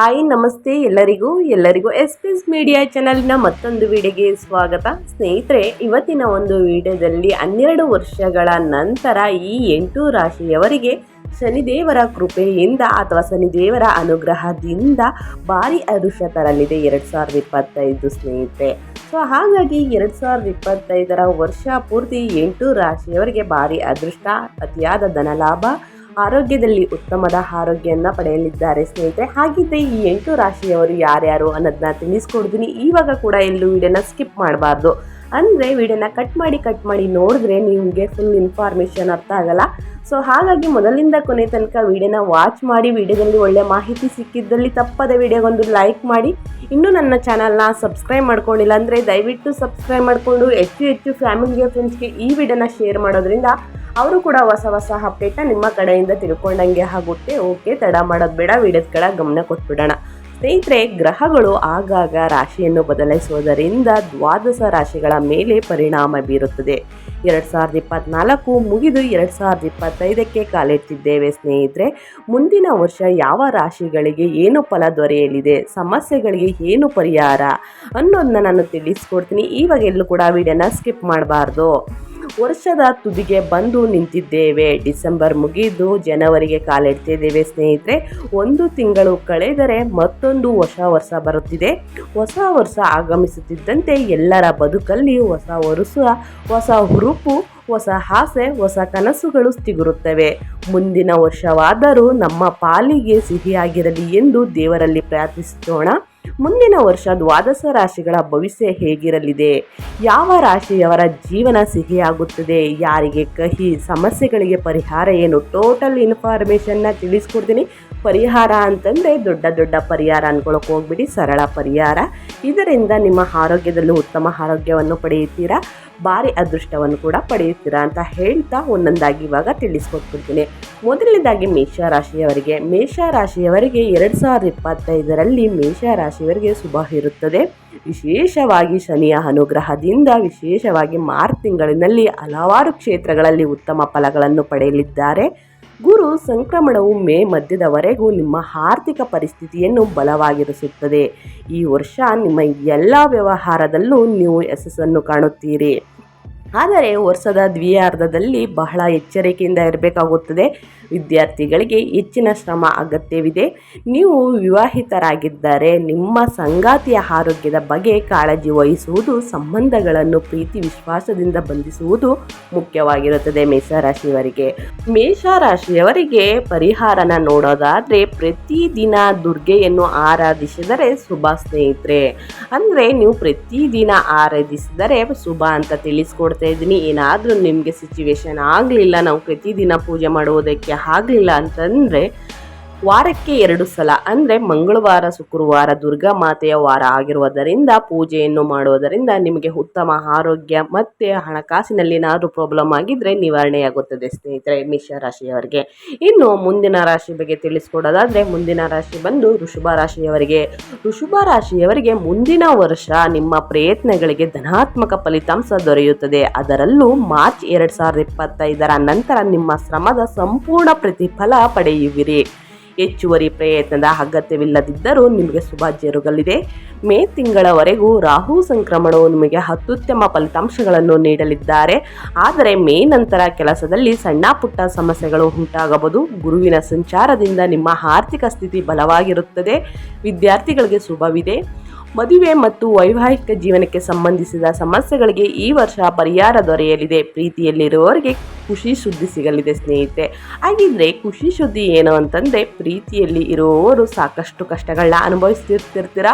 Hi, ನಮಸ್ತೆ ಎಲ್ಲರಿಗೂ. ಎಲ್ಲರಿಗೂ ಎಸ್ ಪಿ ಎಸ್ ಮೀಡಿಯಾ ಚಾನಲ್ನ ಮತ್ತೊಂದು ವಿಡಿಯೋಗೆ ಸ್ವಾಗತ. ಸ್ನೇಹಿತರೆ, ಇವತ್ತಿನ ಒಂದು ವಿಡಿಯೋದಲ್ಲಿ ಹನ್ನೆರಡು ವರ್ಷಗಳ ನಂತರ ಈ ಎಂಟು ರಾಶಿಯವರಿಗೆ ಶನಿದೇವರ ಕೃಪೆಯಿಂದ ಅಥವಾ ಶನಿದೇವರ ಅನುಗ್ರಹದಿಂದ ಭಾರಿ ಅದೃಶ್ಯ ತರಲಿದೆ ಎರಡು ಸಾವಿರದ ಇಪ್ಪತ್ತೈದು ಸ್ನೇಹಿತರೆ. ಸೊ, ಹಾಗಾಗಿ ಎರಡು ಸಾವಿರದ ಇಪ್ಪತ್ತೈದರ ವರ್ಷ ಪೂರ್ತಿ ಎಂಟು ರಾಶಿಯವರಿಗೆ ಭಾರಿ ಅದೃಷ್ಟ, ಅತಿಯಾದ ಧನಲಾಭ ಆರೋಗ್ಯದಲ್ಲಿ ಉತ್ತಮದ ಆರೋಗ್ಯವನ್ನು ಪಡೆಯಲಿದ್ದಾರೆ ಸ್ನೇಹಿತರೆ. ಹಾಗಿದ್ದರೆ ಈ ಎಂಟು ರಾಶಿಯವರು ಯಾರ್ಯಾರು ಅನ್ನೋದನ್ನ ತಿಳಿಸ್ಕೊಡ್ತೀನಿ. ಇವಾಗ ಕೂಡ ಎಲ್ಲೂ ವಿಡಿಯೋನ ಸ್ಕಿಪ್ ಮಾಡಬಾರ್ದು. ಅಂದರೆ ವಿಡಿಯೋನ ಕಟ್ ಮಾಡಿ ಕಟ್ ಮಾಡಿ ನೋಡಿದ್ರೆ ನಿಮಗೆ ಫುಲ್ ಇನ್ಫಾರ್ಮೇಷನ್ ಅರ್ಥ ಆಗಲ್ಲ. ಸೊ ಹಾಗಾಗಿ ಮೊದಲಿಂದ ಕೊನೆ ತನಕ ವಿಡಿಯೋನ ವಾಚ್ ಮಾಡಿ, ವಿಡಿಯೋದಲ್ಲಿ ಒಳ್ಳೆ ಮಾಹಿತಿ ಸಿಕ್ಕಿದ್ದಲ್ಲಿ ತಪ್ಪದ ವಿಡಿಯೋಗೊಂದು ಲೈಕ್ ಮಾಡಿ. ಇನ್ನೂ ನನ್ನ ಚಾನಲ್ನ ಸಬ್ಸ್ಕ್ರೈಬ್ ಮಾಡ್ಕೊಂಡಿಲ್ಲ ಅಂದರೆ ದಯವಿಟ್ಟು ಸಬ್ಸ್ಕ್ರೈಬ್ ಮಾಡಿಕೊಂಡು, ಹೆಚ್ಚು ಹೆಚ್ಚು ಫ್ಯಾಮಿಲಿಗೆ ಫ್ರೆಂಡ್ಸ್ಗೆ ಈ ವಿಡಿಯೋನ ಶೇರ್ ಮಾಡೋದ್ರಿಂದ ಅವರು ಕೂಡ ಹೊಸ ಹೊಸ ಅಪ್ಡೇಟ್ನ ನಿಮ್ಮ ಕಡೆಯಿಂದ ತಿಳ್ಕೊಂಡಂಗೆ ಆಗುತ್ತೆ. ಓಕೆ ತಡ ಮಾಡೋದು ಬೇಡ, ವಿಡಿಯೋದ ಕಡೆ ಗಮನ ಕೊಟ್ಬಿಡೋಣ. ಸ್ನೇಹಿತರೆ, ಗ್ರಹಗಳು ಆಗಾಗ ರಾಶಿಯನ್ನು ಬದಲಾಯಿಸುವುದರಿಂದ ದ್ವಾದಶ ರಾಶಿಗಳ ಮೇಲೆ ಪರಿಣಾಮ ಬೀರುತ್ತದೆ. ಎರಡು ಸಾವಿರದ ಇಪ್ಪತ್ನಾಲ್ಕು ಮುಗಿದು ಎರಡು ಸಾವಿರದ ಇಪ್ಪತ್ತೈದಕ್ಕೆ ಕಾಲಿಟ್ಟಿದ್ದೇವೆ ಸ್ನೇಹಿತರೆ. ಮುಂದಿನ ವರ್ಷ ಯಾವ ರಾಶಿಗಳಿಗೆ ಏನು ಫಲ ದೊರೆಯಲಿದೆ, ಸಮಸ್ಯೆಗಳಿಗೆ ಏನು ಪರಿಹಾರ ಅನ್ನೋದನ್ನ ನಾನು ತಿಳಿಸ್ಕೊಡ್ತೀನಿ. ಇವಾಗ ಎಲ್ಲೂ ಕೂಡ ವಿಡಿಯೋನ ಸ್ಕಿಪ್ ಮಾಡಬಾರ್ದು. ವರ್ಷದ ತುದಿಗೆ ಬಂದು ನಿಂತಿದ್ದೇವೆ. ಡಿಸೆಂಬರ್ ಮುಗಿದು ಜನವರಿಗೆ ಕಾಲಿಡ್ತಿದ್ದೇವೆ ಸ್ನೇಹಿತರೆ. ಒಂದು ತಿಂಗಳು ಕಳೆದರೆ ಮತ್ತೊಂದು ಹೊಸ ವರ್ಷ ಬರುತ್ತಿದೆ. ಹೊಸ ವರ್ಷ ಆಗಮಿಸುತ್ತಿದ್ದಂತೆ ಎಲ್ಲರ ಬದುಕಲ್ಲಿ ಹೊಸ ವರ್ಷ ಹೊಸ ಹುರುಪು, ಹೊಸ ಆಸೆ, ಹೊಸ ಕನಸುಗಳು ಸಿಗುರುತ್ತವೆ ಮುಂದಿನ ವರ್ಷವಾದರೂ ನಮ್ಮ ಪಾಲಿಗೆ ಸಿಹಿಯಾಗಿರಲಿ ಎಂದು ದೇವರಲ್ಲಿ ಪ್ರಾರ್ಥಿಸೋಣ. ಮುಂದಿನ ವರ್ಷ ದ್ವಾದಶ ರಾಶಿಗಳ ಭವಿಷ್ಯ ಹೇಗಿರಲಿದೆ? ಯಾವ ರಾಶಿಯವರ ಜೀವನ ಸಿಹಿಯಾಗುತ್ತದೆ? ಯಾರಿಗೆ ಕಹಿ ಸಮಸ್ಯೆಗಳಿಗೆ ಪರಿಹಾರ ಏನು? ಟೋಟಲ್ ಇನ್ಫಾರ್ಮೇಷನ್ನ ತಿಳಿಸ್ಕೊಡ್ತೀನಿ. ಪರಿಹಾರ ಅಂತಂದರೆ ದೊಡ್ಡ ದೊಡ್ಡ ಪರಿಹಾರ ಅನ್ಕೊಳಕ್ಕೆ ಹೋಗ್ಬಿಡಿ, ಸರಳ ಪರಿಹಾರ. ಇದರಿಂದ ನಿಮ್ಮ ಆರೋಗ್ಯದಲ್ಲೂ ಉತ್ತಮ ಆರೋಗ್ಯವನ್ನು ಪಡೆಯುತ್ತೀರಾ? ಭಾರಿ ಅದೃಷ್ಟವನ್ನು ಕೂಡ ಪಡೆಯುತ್ತೀರಾ ಅಂತ ಹೇಳ್ತಾ ಒಂದೊಂದಾಗಿ ಇವಾಗ ತಿಳಿಸ್ಕೊಟ್ಬಿಡ್ತೀನಿ. ಮೊದಲನೇದಾಗಿ ಮೇಷರಾಶಿಯವರಿಗೆ ಮೇಷರಾಶಿಯವರಿಗೆ ಎರಡು ಸಾವಿರದ ಇಪ್ಪತ್ತೈದರಲ್ಲಿ ಮೇಷರಾಶಿಯವರಿಗೆ ಶುಭ ಇರುತ್ತದೆ. ವಿಶೇಷವಾಗಿ ಶನಿಯ ಅನುಗ್ರಹದಿಂದ, ವಿಶೇಷವಾಗಿ ಮಾರ್ಚ್ ತಿಂಗಳಿನಲ್ಲಿ ಹಲವಾರು ಕ್ಷೇತ್ರಗಳಲ್ಲಿ ಉತ್ತಮ ಫಲಗಳನ್ನು ಪಡೆಯಲಿದ್ದಾರೆ. ಗುರು ಸಂಕ್ರಮಣವು ಮೇ ಮಧ್ಯದವರೆಗೂ ನಿಮ್ಮ ಆರ್ಥಿಕ ಪರಿಸ್ಥಿತಿಯನ್ನು ಬಲವಾಗಿರಿಸುತ್ತದೆ. ಈ ವರ್ಷ ನಿಮ್ಮ ಎಲ್ಲ ವ್ಯವಹಾರದಲ್ಲೂ ನೀವು ಯಶಸ್ಸನ್ನು ಕಾಣುತ್ತೀರಿ. ಆದರೆ ವರ್ಷದ ದ್ವಿಯಾರ್ಧದಲ್ಲಿ ಬಹಳ ಎಚ್ಚರಿಕೆಯಿಂದ ಇರಬೇಕಾಗುತ್ತದೆ. ವಿದ್ಯಾರ್ಥಿಗಳಿಗೆ ಹೆಚ್ಚಿನ ಶ್ರಮ ಅಗತ್ಯವಿದೆ. ನೀವು ವಿವಾಹಿತರಾಗಿದ್ದರೆ ನಿಮ್ಮ ಸಂಗಾತಿಯ ಆರೋಗ್ಯದ ಬಗ್ಗೆ ಕಾಳಜಿ ವಹಿಸುವುದು, ಸಂಬಂಧಗಳನ್ನು ಪ್ರೀತಿ, ವಿಶ್ವಾಸದಿಂದ ಬಂಧಿಸುವುದು ಮುಖ್ಯವಾಗಿರುತ್ತದೆ ಮೇಷರಾಶಿಯವರಿಗೆ. ಮೇಷರಾಶಿಯವರಿಗೆ ಪರಿಹಾರನ ನೋಡೋದಾದರೆ ಪ್ರತಿದಿನ ದುರ್ಗೆಯನ್ನು ಆರಾಧಿಸಿದರೆ ಶುಭ ಸ್ನೇಹಿತರೆ. ಅಂದರೆ ನೀವು ಪ್ರತಿದಿನ ಆರಾಧಿಸಿದರೆ ಶುಭ ಅಂತ ತಿಳಿಸ್ಕೊಡ್ತಾ ಇದ್ದೀನಿ ಏನಾದರೂ ನಿಮಗೆ ಸಿಚುವೇಶನ್ ಆಗಲಿಲ್ಲ ನಾವು ಪ್ರತಿದಿನ ಪೂಜೆ ಮಾಡುವುದಕ್ಕೆ ಆಗಲಿಲ್ಲ ಅಂತಂದರೆ ವಾರಕ್ಕೆ ಎರಡು ಸಲ, ಅಂದರೆ ಮಂಗಳವಾರ, ಶುಕ್ರವಾರ, ದುರ್ಗಾ ಮಾತೆಯ ವಾರ ಆಗಿರುವುದರಿಂದ, ಪೂಜೆಯನ್ನು ಮಾಡುವುದರಿಂದ ನಿಮಗೆ ಉತ್ತಮ ಆರೋಗ್ಯ ಮತ್ತು ಹಣಕಾಸಿನಲ್ಲಿ ಏನಾದರೂ ಪ್ರಾಬ್ಲಮ್ ಆಗಿದ್ದರೆ ನಿವಾರಣೆಯಾಗುತ್ತದೆ, ಸ್ನೇಹಿತರೆ ಮೇಷರಾಶಿಯವರಿಗೆ ಇನ್ನು ಮುಂದಿನ ರಾಶಿ ಬಗ್ಗೆ ತಿಳಿಸ್ಕೊಡೋದಾದರೆ, ಮುಂದಿನ ರಾಶಿ ಬಂದು ಋಷಭ ರಾಶಿಯವರಿಗೆ. ಋಷಭ ರಾಶಿಯವರಿಗೆ ಮುಂದಿನ ವರ್ಷ ನಿಮ್ಮ ಪ್ರಯತ್ನಗಳಿಗೆ ಧನಾತ್ಮಕ ಫಲಿತಾಂಶ ದೊರೆಯುತ್ತದೆ. ಅದರಲ್ಲೂ ಮಾರ್ಚ್ ಎರಡು ಸಾವಿರದ ಇಪ್ಪತ್ತೈದರ ನಂತರ ನಿಮ್ಮ ಶ್ರಮದ ಸಂಪೂರ್ಣ ಪ್ರತಿಫಲ ಪಡೆಯುವಿರಿ. ಹೆಚ್ಚುವರಿ ಪ್ರಯತ್ನದ ಅಗತ್ಯವಿಲ್ಲದಿದ್ದರೂ ನಿಮಗೆ ಶುಭ ಜರುಗಲಿದೆ ಮೇ ತಿಂಗಳವರೆಗೂ ರಾಹು ಸಂಕ್ರಮಣವು ನಿಮಗೆ ಅತ್ಯುತ್ತಮ ಫಲಿತಾಂಶಗಳನ್ನು ನೀಡಲಿದ್ದಾರೆ. ಆದರೆ ಮೇ ನಂತರ ಕೆಲಸದಲ್ಲಿ ಸಣ್ಣ ಪುಟ್ಟ ಸಮಸ್ಯೆಗಳು ಉಂಟಾಗಬಹುದು. ಗುರುವಿನ ಸಂಚಾರದಿಂದ ನಿಮ್ಮ ಆರ್ಥಿಕ ಸ್ಥಿತಿ ಬಲವಾಗಿರುತ್ತದೆ. ವಿದ್ಯಾರ್ಥಿಗಳಿಗೆ ಶುಭವಿದೆ. ಮದುವೆ ಮತ್ತು ವೈವಾಹಿಕ ಜೀವನಕ್ಕೆ ಸಂಬಂಧಿಸಿದ ಸಮಸ್ಯೆಗಳಿಗೆ ಈ ವರ್ಷ ಪರಿಹಾರ ದೊರೆಯಲಿದೆ. ಪ್ರೀತಿಯಲ್ಲಿರುವವರಿಗೆ ಖುಷಿ ಸುದ್ದಿ ಸಿಗಲಿದೆ ಸ್ನೇಹಿತೆ ಹಾಗಿದ್ರೆ ಖುಷಿ ಸುದ್ದಿ ಏನು ಅಂತಂದರೆ ಪ್ರೀತಿಯಲ್ಲಿ ಇರುವವರು ಸಾಕಷ್ಟು ಕಷ್ಟಗಳನ್ನ ಅನುಭವಿಸ್ತಿರ್ತಿರ್ತೀರ?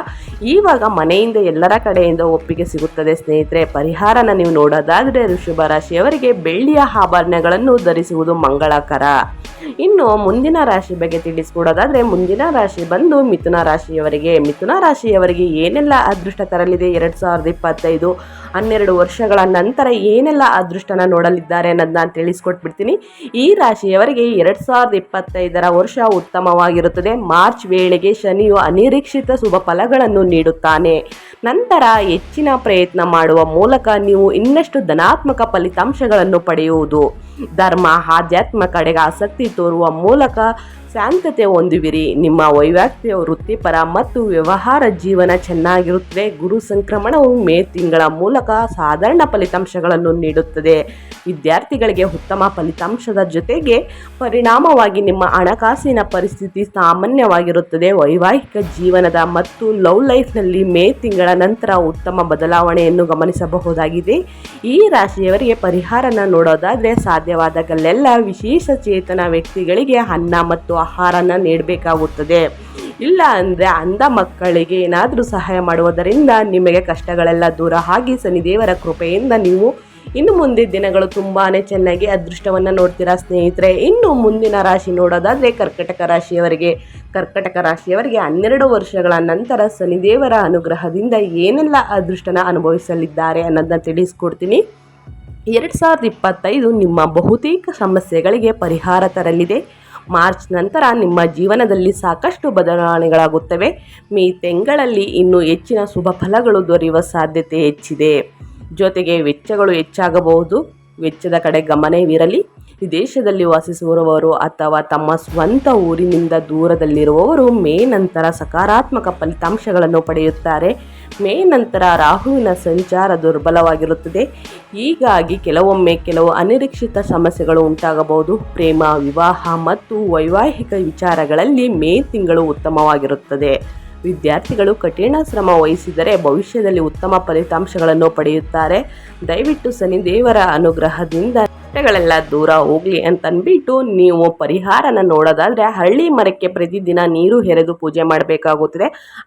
ಈವಾಗ ಮನೆಯಿಂದ ಎಲ್ಲರ ಕಡೆಯಿಂದ ಒಪ್ಪಿಗೆ ಸಿಗುತ್ತದೆ ಸ್ನೇಹಿತರೆ. ಪರಿಹಾರನ ನೀವು ನೋಡೋದಾದರೆ ಋಷಭ ರಾಶಿಯವರಿಗೆ ಬೆಳ್ಳಿಯ ಆಭರಣಗಳನ್ನು ಧರಿಸುವುದು ಮಂಗಳಕರ. ಇನ್ನು ಮುಂದಿನ ರಾಶಿ ಬಗ್ಗೆ ತಿಳಿಸ್ಕೊಡೋದಾದರೆ ಮುಂದಿನ ರಾಶಿ ಬಂದು ಮಿಥುನ ರಾಶಿಯವರಿಗೆ. ಮಿಥುನ ರಾಶಿಯವರಿಗೆ ಏನೆಲ್ಲ ಅದೃಷ್ಟ ತರಲಿದೆ? ಎರಡು ಸಾವಿರದ ಇಪ್ಪತ್ತೈದು ಹನ್ನೆರಡು ವರ್ಷಗಳ ನಂತರ ಏನೆಲ್ಲ ಅದೃಷ್ಟನ ನೋಡಲಿದ್ದಾರೆ ಅನ್ನೋದನ್ನ ತಿಳಿಸ್ಕೊಟ್ಬಿಡ್ತೀನಿ. ಈ ರಾಶಿಯವರಿಗೆ ಎರಡು ಸಾವಿರದ ಇಪ್ಪತ್ತೈದರ ವರ್ಷ ಉತ್ತಮವಾಗಿರುತ್ತದೆ. ಮಾರ್ಚ್ ವೇಳೆಗೆ ಶನಿಯು ಅನಿರೀಕ್ಷಿತ ಶುಭ ಫಲಗಳನ್ನು ನೀಡುತ್ತಾನೆ. ನಂತರ ಹೆಚ್ಚಿನ ಪ್ರಯತ್ನ ಮಾಡುವ ಮೂಲಕ ನೀವು ಇನ್ನಷ್ಟು ಧನಾತ್ಮಕ ಫಲಿತಾಂಶಗಳನ್ನು ಪಡೆಯುವುದು. ಧರ್ಮ, ಆಧ್ಯಾತ್ಮ ಕಡೆಗೆ ಆಸಕ್ತಿ ತೋರುವ ಮೂಲಕ ಶಾಂತತೆ ಹೊಂದುವಿರಿ. ನಿಮ್ಮ ವೈವಾಹಿಕ ವೃತ್ತಿಪರ ಮತ್ತು ವ್ಯವಹಾರ ಜೀವನ ಚೆನ್ನಾಗಿರುತ್ತದೆ. ಗುರು ಸಂಕ್ರಮಣವು ಮೇ ತಿಂಗಳ ಮೂಲಕ ಸಾಧಾರಣ ಫಲಿತಾಂಶಗಳನ್ನು ನೀಡುತ್ತದೆ. ವಿದ್ಯಾರ್ಥಿಗಳಿಗೆ ಉತ್ತಮ ಫಲಿತಾಂಶದ ಜೊತೆಗೆ ಪರಿಣಾಮವಾಗಿ ನಿಮ್ಮ ಹಣಕಾಸಿನ ಪರಿಸ್ಥಿತಿ ಸಾಮಾನ್ಯವಾಗಿರುತ್ತದೆ. ವೈವಾಹಿಕ ಜೀವನದ ಮತ್ತು ಲವ್ ಲೈಫ್ನಲ್ಲಿ ಮೇ ತಿಂಗಳ ನಂತರ ಉತ್ತಮ ಬದಲಾವಣೆಯನ್ನು ಗಮನಿಸಬಹುದಾಗಿದೆ. ಈ ರಾಶಿಯವರಿಗೆ ಪರಿಹಾರನ ನೋಡೋದಾದರೆ ಸಾಧ್ಯವಾದಾಗಲೆಲ್ಲ ವಿಶೇಷ ಚೇತನ ವ್ಯಕ್ತಿಗಳಿಗೆ ಅನ್ನ ಮತ್ತು ಆಹಾರನ ನೀಡಬೇಕಾಗುತ್ತದೆ. ಇಲ್ಲ ಅಂದರೆ ಅಂಧ ಮಕ್ಕಳಿಗೆ ಏನಾದರೂ ಸಹಾಯ ಮಾಡುವುದರಿಂದ ನಿಮಗೆ ಕಷ್ಟಗಳೆಲ್ಲ ದೂರ ಆಗಿ ಶನಿದೇವರ ಕೃಪೆಯಿಂದ ನೀವು ಇನ್ನು ಮುಂದೆ ದಿನಗಳು ತುಂಬಾ ಚೆನ್ನಾಗಿ ಅದೃಷ್ಟವನ್ನು ನೋಡ್ತೀರಾ ಸ್ನೇಹಿತರೆ. ಇನ್ನು ಮುಂದಿನ ರಾಶಿ ನೋಡೋದಾದರೆ ಕರ್ಕಟಕ ರಾಶಿಯವರಿಗೆ. ಕರ್ಕಟಕ ರಾಶಿಯವರಿಗೆ ಹನ್ನೆರಡು ವರ್ಷಗಳ ನಂತರ ಶನಿದೇವರ ಅನುಗ್ರಹದಿಂದ ಏನೆಲ್ಲ ಅದೃಷ್ಟನ ಅನುಭವಿಸಲಿದ್ದಾರೆ ಅನ್ನೋದನ್ನ ತಿಳಿಸ್ಕೊಡ್ತೀನಿ. ಎರಡು ಸಾವಿರದ ಇಪ್ಪತ್ತೈದು ನಿಮ್ಮ ಬಹುತೇಕ ಸಮಸ್ಯೆಗಳಿಗೆ ಪರಿಹಾರ ತರಲಿದೆ. ಮಾರ್ಚ್ ನಂತರ ನಿಮ್ಮ ಜೀವನದಲ್ಲಿ ಸಾಕಷ್ಟು ಬದಲಾವಣೆಗಳಾಗುತ್ತವೆ. ಮೇ ತಿಂಗಳಲ್ಲಿ ಇನ್ನೂ ಹೆಚ್ಚಿನ ಶುಭ ಫಲಗಳು ದೊರೆಯುವ ಸಾಧ್ಯತೆ ಹೆಚ್ಚಿದೆ. ಜೊತೆಗೆ ವೆಚ್ಚಗಳು ಹೆಚ್ಚಾಗಬಹುದು. ವೆಚ್ಚದ ಕಡೆ ಗಮನವಿರಲಿ. ವಿದೇಶದಲ್ಲಿ ವಾಸಿಸುವವರು ಅಥವಾ ತಮ್ಮ ಸ್ವಂತ ಊರಿನಿಂದ ದೂರದಲ್ಲಿರುವವರು ಮೇ ನಂತರ ಸಕಾರಾತ್ಮಕ ಫಲಿತಾಂಶಗಳನ್ನು ಪಡೆಯುತ್ತಾರೆ. ಮೇ ನಂತರ ರಾಹುವಿನ ಸಂಚಾರ ದುರ್ಬಲವಾಗಿರುತ್ತದೆ. ಹೀಗಾಗಿ ಕೆಲವೊಮ್ಮೆ ಕೆಲವು ಅನಿರೀಕ್ಷಿತ ಸಮಸ್ಯೆಗಳು ಉಂಟಾಗಬಹುದು. ಪ್ರೇಮ, ವಿವಾಹ ಮತ್ತು ವೈವಾಹಿಕ ವಿಚಾರಗಳಲ್ಲಿ ಮೇ ತಿಂಗಳು ಉತ್ತಮವಾಗಿರುತ್ತದೆ. ವಿದ್ಯಾರ್ಥಿಗಳು ಕಠಿಣ ಶ್ರಮ ವಹಿಸಿದರೆ ಭವಿಷ್ಯದಲ್ಲಿ ಉತ್ತಮ ಫಲಿತಾಂಶಗಳನ್ನು ಪಡೆಯುತ್ತಾರೆ. ದಯವಿಟ್ಟು ಶನಿದೇವರ ಅನುಗ್ರಹದಿಂದ ಕಷ್ಟಗಳೆಲ್ಲ ದೂರ ಹೋಗಲಿ ಅಂತನ್ಬಿಟ್ಟು ನೀವು ಪರಿಹಾರನ ನೋಡೋದಾದರೆ ಹಳ್ಳಿ ಮರಕ್ಕೆ ಪ್ರತಿದಿನ ನೀರು ಹೆರೆದು ಪೂಜೆ ಮಾಡಬೇಕಾಗುತ್ತದೆ.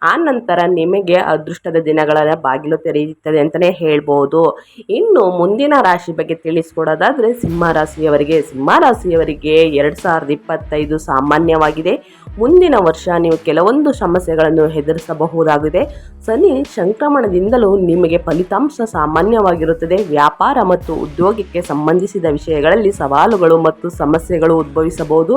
ಆ ನಂತರ ನಿಮಗೆ ಅದೃಷ್ಟದ ದಿನಗಳ ಬಾಗಿಲು ತೆರೆಯುತ್ತದೆ ಅಂತಲೇ ಹೇಳ್ಬೋದು. ಇನ್ನು ಮುಂದಿನ ರಾಶಿ ಬಗ್ಗೆ ತಿಳಿಸ್ಕೊಡೋದಾದರೆ ಸಿಂಹ ರಾಶಿಯವರಿಗೆ ಸಿಂಹ ರಾಶಿಯವರಿಗೆ ಎರಡು ಸಾವಿರದ ಇಪ್ಪತ್ತೈದು ಸಾಮಾನ್ಯವಾಗಿದೆ. ಮುಂದಿನ ವರ್ಷ ನೀವು ಕೆಲವೊಂದು ಸಮಸ್ಯೆಗಳನ್ನು ಎದುರಿಸಬಹುದಾಗಿದೆ. ಸನಿ ಸಂಕ್ರಮಣದಿಂದಲೂ ನಿಮಗೆ ಫಲಿತಾಂಶ ಸಾಮಾನ್ಯವಾಗಿರುತ್ತದೆ. ವ್ಯಾಪಾರ ಮತ್ತು ಉದ್ಯೋಗಕ್ಕೆ ಸಂಬಂಧಿಸಿದ ವಿಷಯಗಳಲ್ಲಿ ಸವಾಲುಗಳು ಮತ್ತು ಸಮಸ್ಯೆಗಳು ಉದ್ಭವಿಸಬಹುದು.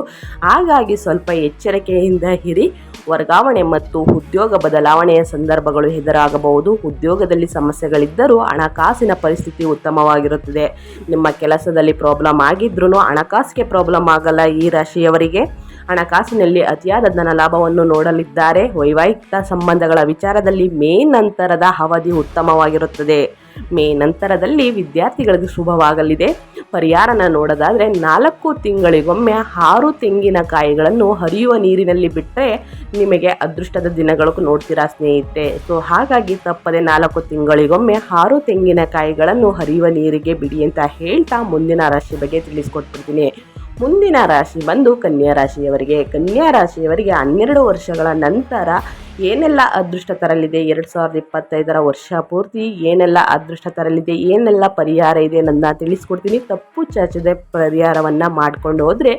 ಹಾಗಾಗಿ ಸ್ವಲ್ಪ ಎಚ್ಚರಿಕೆಯಿಂದ ಹಿರಿ ವರ್ಗಾವಣೆ ಮತ್ತು ಉದ್ಯೋಗ ಬದಲಾವಣೆಯ ಸಂದರ್ಭಗಳು ಎದುರಾಗಬಹುದು. ಉದ್ಯೋಗದಲ್ಲಿ ಸಮಸ್ಯೆಗಳಿದ್ದರೂ ಹಣಕಾಸಿನ ಪರಿಸ್ಥಿತಿ ಉತ್ತಮವಾಗಿರುತ್ತದೆ. ನಿಮ್ಮ ಕೆಲಸದಲ್ಲಿ ಪ್ರಾಬ್ಲಮ್ ಆಗಿದ್ರೂ ಹಣಕಾಸಿಗೆ ಪ್ರಾಬ್ಲಮ್ ಆಗಲ್ಲ ಈ ರಾಶಿಯವರಿಗೆ. ಹಣಕಾಸಿನಲ್ಲಿ ಅತಿಯಾದ ಧನ ಲಾಭವನ್ನು ನೋಡಲಿದ್ದಾರೆ. ವೈವಾಹಿಕ ಸಂಬಂಧಗಳ ವಿಚಾರದಲ್ಲಿ ಮೇ ನಂತರದ ಅವಧಿ ಉತ್ತಮವಾಗಿರುತ್ತದೆ. ಮೇ ನಂತರದಲ್ಲಿ ವಿದ್ಯಾರ್ಥಿಗಳಿಗೆ ಶುಭವಾಗಲಿದೆ. ಪರಿಹಾರನ ನೋಡೋದಾದರೆ ನಾಲ್ಕು ತಿಂಗಳಿಗೊಮ್ಮೆ ಆರು ತೆಂಗಿನಕಾಯಿಗಳನ್ನು ಹರಿಯುವ ನೀರಿನಲ್ಲಿ ಬಿಟ್ಟರೆ ನಿಮಗೆ ಅದೃಷ್ಟದ ದಿನಗಳು ನೋಡ್ತೀರಾ ಸ್ನೇಹಿತರೆ. ಸೊ ಹಾಗಾಗಿ ತಪ್ಪದೆ ನಾಲ್ಕು ತಿಂಗಳಿಗೊಮ್ಮೆ ಆರು ತೆಂಗಿನಕಾಯಿಗಳನ್ನು ಹರಿಯುವ ನೀರಿಗೆ ಬಿಡಿ ಅಂತ ಹೇಳ್ತಾ ಮುಂದಿನ ರಾಶಿ ಬಗ್ಗೆ ತಿಳಿಸ್ಕೊಟ್ಬಿಡ್ತೀನಿ. ಮುಂದಿನ ರಾಶಿ ಬಂದು ಕನ್ಯಾ ರಾಶಿಯವರಿಗೆ. ಕನ್ಯಾ ರಾಶಿಯವರಿಗೆ ಹನ್ನೆರಡು ವರ್ಷಗಳ ನಂತರ ಏನೆಲ್ಲ ಅದೃಷ್ಟ ತರಲಿದೆ? ಎರಡು ಸಾವಿರದ ಇಪ್ಪತ್ತೈದರ ವರ್ಷ ಪೂರ್ತಿ ಏನೆಲ್ಲ ಅದೃಷ್ಟ ತರಲಿದೆ? ಏನೆಲ್ಲ ಪರಿಹಾರ ಇದೆ ನನ್ನ ತಿಳಿಸ್ಕೊಡ್ತೀನಿ. ತಪ್ಪು ಚಾಚದೆ ಪರಿಹಾರವನ್ನು ಮಾಡಿಕೊಂಡು ಹೋದರೆ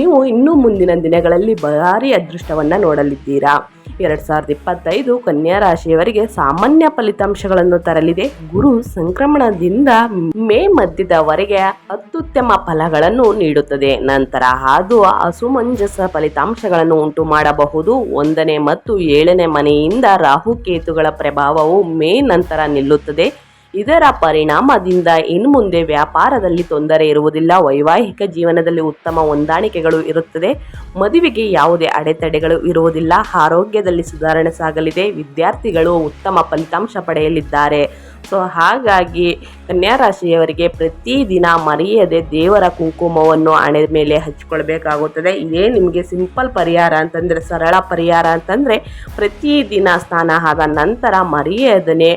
ನೀವು ಇನ್ನೂ ಮುಂದಿನ ದಿನಗಳಲ್ಲಿ ಭಾರಿ ಅದೃಷ್ಟವನ್ನು ನೋಡಲಿದ್ದೀರಾ? ಎರಡು ಸಾವಿರದ ಇಪ್ಪತ್ತೈದು ಕನ್ಯಾ ರಾಶಿಯವರಿಗೆ ಸಾಮಾನ್ಯ ಫಲಿತಾಂಶಗಳನ್ನು ತರಲಿದೆ. ಗುರು ಸಂಕ್ರಮಣದಿಂದ ಮೇ ಮಧ್ಯದವರೆಗೆ ಅತ್ಯುತ್ತಮ ಫಲಗಳನ್ನು ನೀಡುತ್ತದೆ. ನಂತರ ಅದು ಅಸುಮಂಜಸ ಫಲಿತಾಂಶಗಳನ್ನು ಉಂಟು ಮಾಡಬಹುದು. ಒಂದನೇ ಮತ್ತು ಏಳನೇ ಮನೆಯಿಂದ ರಾಹುಕೇತುಗಳ ಪ್ರಭಾವವು ಮೇ ನಂತರ ನಿಲ್ಲುತ್ತದೆ. ಇದರ ಪರಿಣಾಮದಿಂದ ಇನ್ನು ಮುಂದೆ ವ್ಯಾಪಾರದಲ್ಲಿ ತೊಂದರೆ ಇರುವುದಿಲ್ಲ. ವೈವಾಹಿಕ ಜೀವನದಲ್ಲಿ ಉತ್ತಮ ಹೊಂದಾಣಿಕೆಗಳು ಇರುತ್ತದೆ. ಮದುವೆಗೆ ಯಾವುದೇ ಅಡೆತಡೆಗಳು ಇರುವುದಿಲ್ಲ. ಆರೋಗ್ಯದಲ್ಲಿ ಸುಧಾರಣೆ ಸಾಗಲಿದೆ. ವಿದ್ಯಾರ್ಥಿಗಳು ಉತ್ತಮ ಫಲಿತಾಂಶ ಪಡೆಯಲಿದ್ದಾರೆ. ಸೊ ಹಾಗಾಗಿ ಕನ್ಯಾ ರಾಶಿಯವರಿಗೆ ಪ್ರತಿದಿನ ಮರೆಯದೆ ದೇವರ ಕುಂಕುಮವನ್ನು ಹಣೆ ಮೇಲೆ ಹಚ್ಕೊಳ್ಬೇಕಾಗುತ್ತದೆ. ಇದೇ ನಿಮಗೆ ಸಿಂಪಲ್ ಪರಿಹಾರ ಅಂತಂದರೆ ಸರಳ ಪರಿಹಾರ ಅಂತಂದರೆ ಪ್ರತಿದಿನ ಸ್ನಾನ ಆದ ನಂತರ ಮರೆಯದನೆ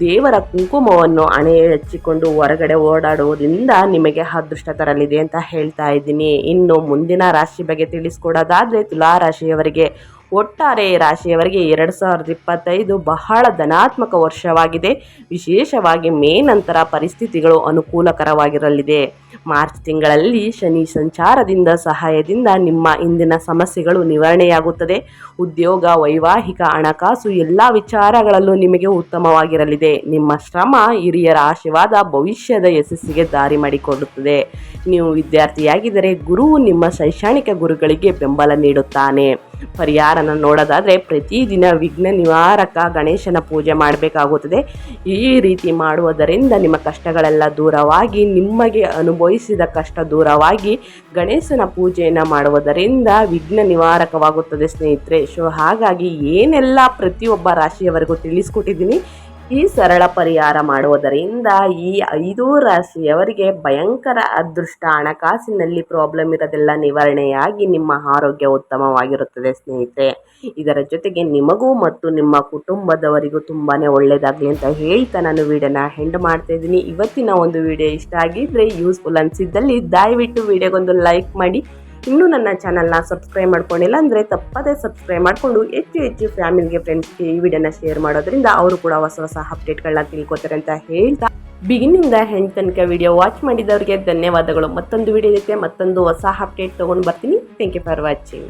ದೇವರ ಕುಂಕುಮವನ್ನು ಹಣೆ ಹಚ್ಚಿಕೊಂಡು ಹೊರಗಡೆ ಓಡಾಡುವುದರಿಂದ ನಿಮಗೆ ಅದೃಷ್ಟ ತರಲಿದೆ ಅಂತ ಹೇಳ್ತಾ ಇದ್ದೀನಿ. ಇನ್ನು ಮುಂದಿನ ರಾಶಿ ಬಗ್ಗೆ ತಿಳಿಸ್ಕೊಡೋದಾದರೆ ತುಲಾ ರಾಶಿಯವರಿಗೆ ಒಟ್ಟಾರೆ ರಾಶಿಯವರಿಗೆ ಎರಡು ಸಾವಿರದ ಇಪ್ಪತ್ತೈದು ಬಹಳ ಧನಾತ್ಮಕ ವರ್ಷವಾಗಿದೆ. ವಿಶೇಷವಾಗಿ ಮೇ ನಂತರ ಪರಿಸ್ಥಿತಿಗಳು ಅನುಕೂಲಕರವಾಗಿರಲಿದೆ. ಮಾರ್ಚ್ ತಿಂಗಳಲ್ಲಿ ಶನಿ ಸಂಚಾರದಿಂದ ಸಹಾಯದಿಂದ ನಿಮ್ಮ ಇಂದಿನ ಸಮಸ್ಯೆಗಳು ನಿವಾರಣೆಯಾಗುತ್ತದೆ. ಉದ್ಯೋಗ, ವೈವಾಹಿಕ ಹಣಕಾಸು ಎಲ್ಲ ವಿಚಾರಗಳಲ್ಲೂ ನಿಮಗೆ ಉತ್ತಮವಾಗಿರಲಿದೆ. ನಿಮ್ಮ ಶ್ರಮ ಹಿರಿಯರ ಆಶೀರ್ವಾದ ಭವಿಷ್ಯದ ಯಶಸ್ಸಿಗೆ ದಾರಿ ಮಾಡಿಕೊಡುತ್ತದೆ. ನೀವು ವಿದ್ಯಾರ್ಥಿಯಾಗಿದ್ದರೆ ಗುರುವು ನಿಮ್ಮ ಶೈಕ್ಷಣಿಕ ಗುರುಗಳಿಗೆ ಬೆಂಬಲ ನೀಡುತ್ತಾನೆ. ಪರಿಹಾರನ ನೋಡೋದಾದರೆ ಪ್ರತಿದಿನ ವಿಘ್ನ ನಿವಾರಕ ಗಣೇಶನ ಪೂಜೆ ಮಾಡಬೇಕಾಗುತ್ತದೆ. ಈ ರೀತಿ ಮಾಡುವುದರಿಂದ ನಿಮ್ಮ ಕಷ್ಟಗಳೆಲ್ಲ ದೂರವಾಗಿ, ನಿಮಗೆ ಅನುಭವಿಸಿದ ಕಷ್ಟ ದೂರವಾಗಿ ಗಣೇಶನ ಪೂಜೆಯನ್ನು ಮಾಡುವುದರಿಂದ ವಿಘ್ನ ನಿವಾರಕವಾಗುತ್ತದೆ ಸ್ನೇಹಿತರೆ. ಸೊ ಹಾಗಾಗಿ ಏನೆಲ್ಲ ಪ್ರತಿಯೊಬ್ಬ ರಾಶಿಯವರೆಗೂ ತಿಳಿಸ್ಕೊಟ್ಟಿದ್ದೀನಿ. ಈ ಸರಳ ಪರಿಹಾರ ಮಾಡುವುದರಿಂದ ಈ ಐದು ರಾಶಿಯವರಿಗೆ ಭಯಂಕರ ಅದೃಷ್ಟ, ಹಣಕಾಸಿನಲ್ಲಿ ಪ್ರಾಬ್ಲಮ್ ಇರೋದೆಲ್ಲ ನಿವಾರಣೆಯಾಗಿ ನಿಮ್ಮ ಆರೋಗ್ಯ ಉತ್ತಮವಾಗಿರುತ್ತದೆ ಸ್ನೇಹಿತರೆ. ಇದರ ಜೊತೆಗೆ ನಿಮಗೂ ಮತ್ತು ನಿಮ್ಮ ಕುಟುಂಬದವರಿಗೂ ತುಂಬಾ ಒಳ್ಳೆಯದಾಗಲಿ ಅಂತ ಹೇಳ್ತಾ ನಾನು ವಿಡಿಯೋನ ಹೆಂಡ್ ಮಾಡ್ತಾ ಇದ್ದೀನಿ. ಇವತ್ತಿನ ಒಂದು ವಿಡಿಯೋ ಇಷ್ಟ ಆಗಿದ್ದರೆ ಯೂಸ್ಫುಲ್ ಅನಿಸಿದ್ದಲ್ಲಿ ದಯವಿಟ್ಟು ವಿಡಿಯೋಗೊಂದು ಲೈಕ್ ಮಾಡಿ. ಇನ್ನೂ ನನ್ನ ಚಾನಲ್ನ ಸಬ್ಸ್ಕ್ರೈಬ್ ಮಾಡ್ಕೊಂಡಿಲ್ಲ ಅಂದರೆ ತಪ್ಪದೇ ಸಬ್ಸ್ಕ್ರೈಬ್ ಮಾಡಿಕೊಂಡು ಹೆಚ್ಚು ಹೆಚ್ಚು ಫ್ಯಾಮಿಲಿಗೆ ಫ್ರೆಂಡ್ಸ್ಗೆ ಈ ವಿಡಿಯೋನ ಶೇರ್ ಮಾಡೋದ್ರಿಂದ ಅವರು ಕೂಡ ಹೊಸ ಹೊಸ ಅಪ್ಡೇಟ್ಗಳನ್ನ ತಿಳ್ಕೊತಾರೆ ಅಂತ ಹೇಳ್ತಾ ಬಿಗಿನಿಂದ ಹೆಂಡ್ ತನಕ ವಿಡಿಯೋ ವಾಚ್ ಮಾಡಿದವರಿಗೆ ಧನ್ಯವಾದಗಳು. ಮತ್ತೊಂದು ವಿಡಿಯೋ ಜೊತೆ ಮತ್ತೊಂದು ಹೊಸ ಅಪ್ಡೇಟ್ ತೊಗೊಂಡು ಬರ್ತೀನಿ. Thank you for watching